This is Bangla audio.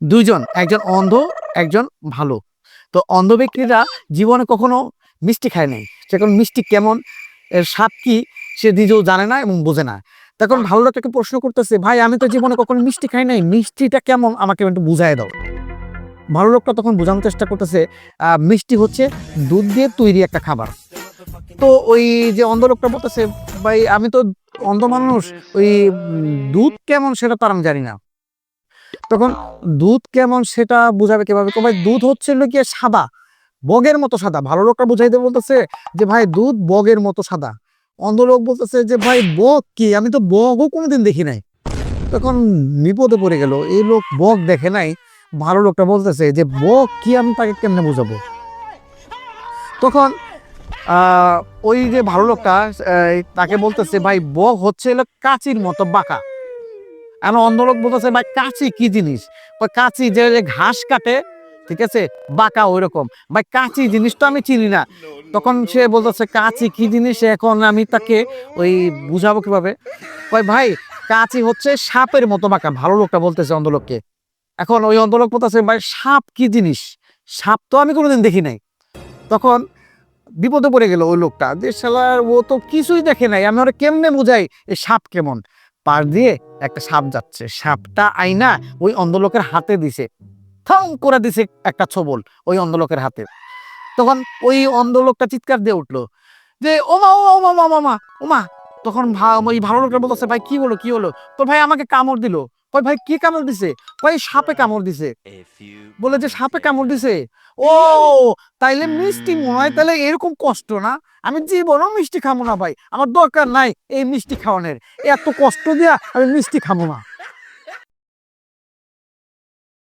দুইজন, একজন অন্ধ, একজন ভালো। তো অন্ধ ব্যক্তিরা জীবনে কখনো মিষ্টি খায় নাই। সে এখন মিষ্টি কেমন, এর স্বাদ কি, সে নিজেও জানে না এবং বোঝে না। তখন ভালো লোকটাকে প্রশ্ন করতেছে, ভাই, আমি তো জীবনে কখনো মিষ্টি খাই নাই, মিষ্টিটা কেমন? আমাকে একটু বুঝাই দাও। ভালো লোকটা তখন বোঝানোর চেষ্টা করতেছে মিষ্টি হচ্ছে দুধ দিয়ে তৈরি একটা খাবার। তো ওই যে অন্ধ লোকটা বলতেছে, ভাই, আমি তো অন্ধ মানুষ, ওই দুধ কেমন সেটা তো আর আমি জানি না। তখন দুধ কেমন সেটা বুঝাবে কীভাবে? ভাই, দুধ হচ্ছে গিয়ে সাদা, বগের মতো সাদা। ভালো লোকটা বুঝাইতে বলতেছে যে, ভাই, দুধ বগের মতো সাদা। অন্ধ লোক বলতেছে যে, ভাই, বগ কি? আমি তো বগও কোনোদিন দেখি নাই। তখন বিপদে পড়ে গেল। এই লোক বগ দেখে নাই। ভালো লোকটা বলতেছে যে, বগ কি? আমি তাকে কেমনে বুঝাবো? তখন ওই যে ভালো লোকটা তাকে বলতেছে, ভাই, বগ হচ্ছে কাচির মতো বাঁকা। এখন অন্ধ লোক বলতেছে, ভাই, কাচি কি জিনিস? ওই কাঁচি যে ঘাস কাটে, ঠিক আছে, বাঁকা ওই রকম ভাই, কাঁচি জিনিস তো আমি চিনি না। তখন সে বলতেছে, কাঁচি কি জিনিস? এখন আমি তাকে ওই বুঝাবো কীভাবে? ভাই ভাই, কাচি হচ্ছে সাপের মতো বাঁকা। ভালো লোকটা বলতেছে অন্ধলোককে। এখন ওই অন্ধলোক বলতেছে, ভাই, সাপ কি জিনিস? সাপ তো আমি কোনোদিন দেখি নাই। তখন বিপদে পড়ে গেল ওই লোকটা। যে শালার ও তো কিছুই দেখে নাই। আমি ওরা কেমনে বুঝাই, এই সাপ কেমন? পার দিয়ে একটা সাপ যাচ্ছে। সাপটা আইনা ওই অন্ধলোকের হাতে দিছে। থং করে দিছে একটা ছবল ওই অন্ধলোকের হাতে। তখন ওই অন্ধলোকটা চিৎকার দিয়ে উঠল যে, ও মা ও মা মা মা মা, ও তখন ভা- ওই ভালো লোকটা বলতেছে, ভাই, কি হলো কি হলো? তো ভাই আমাকে কামড় দিল। কই ভাই কি কামড় দিছে? কয় সাপে কামড় দিছে। বলে যে সাপে কামড় দিছে। ও তাইলে মিষ্টি মনে হয় তাহলে এরকম কষ্ট না? আমি জীবনও মিষ্টি খাব না ভাই। আমার দরকার নাই এই মিষ্টি খাওয়ানোর। এত কষ্ট দিয়া আমি মিষ্টি খাব না।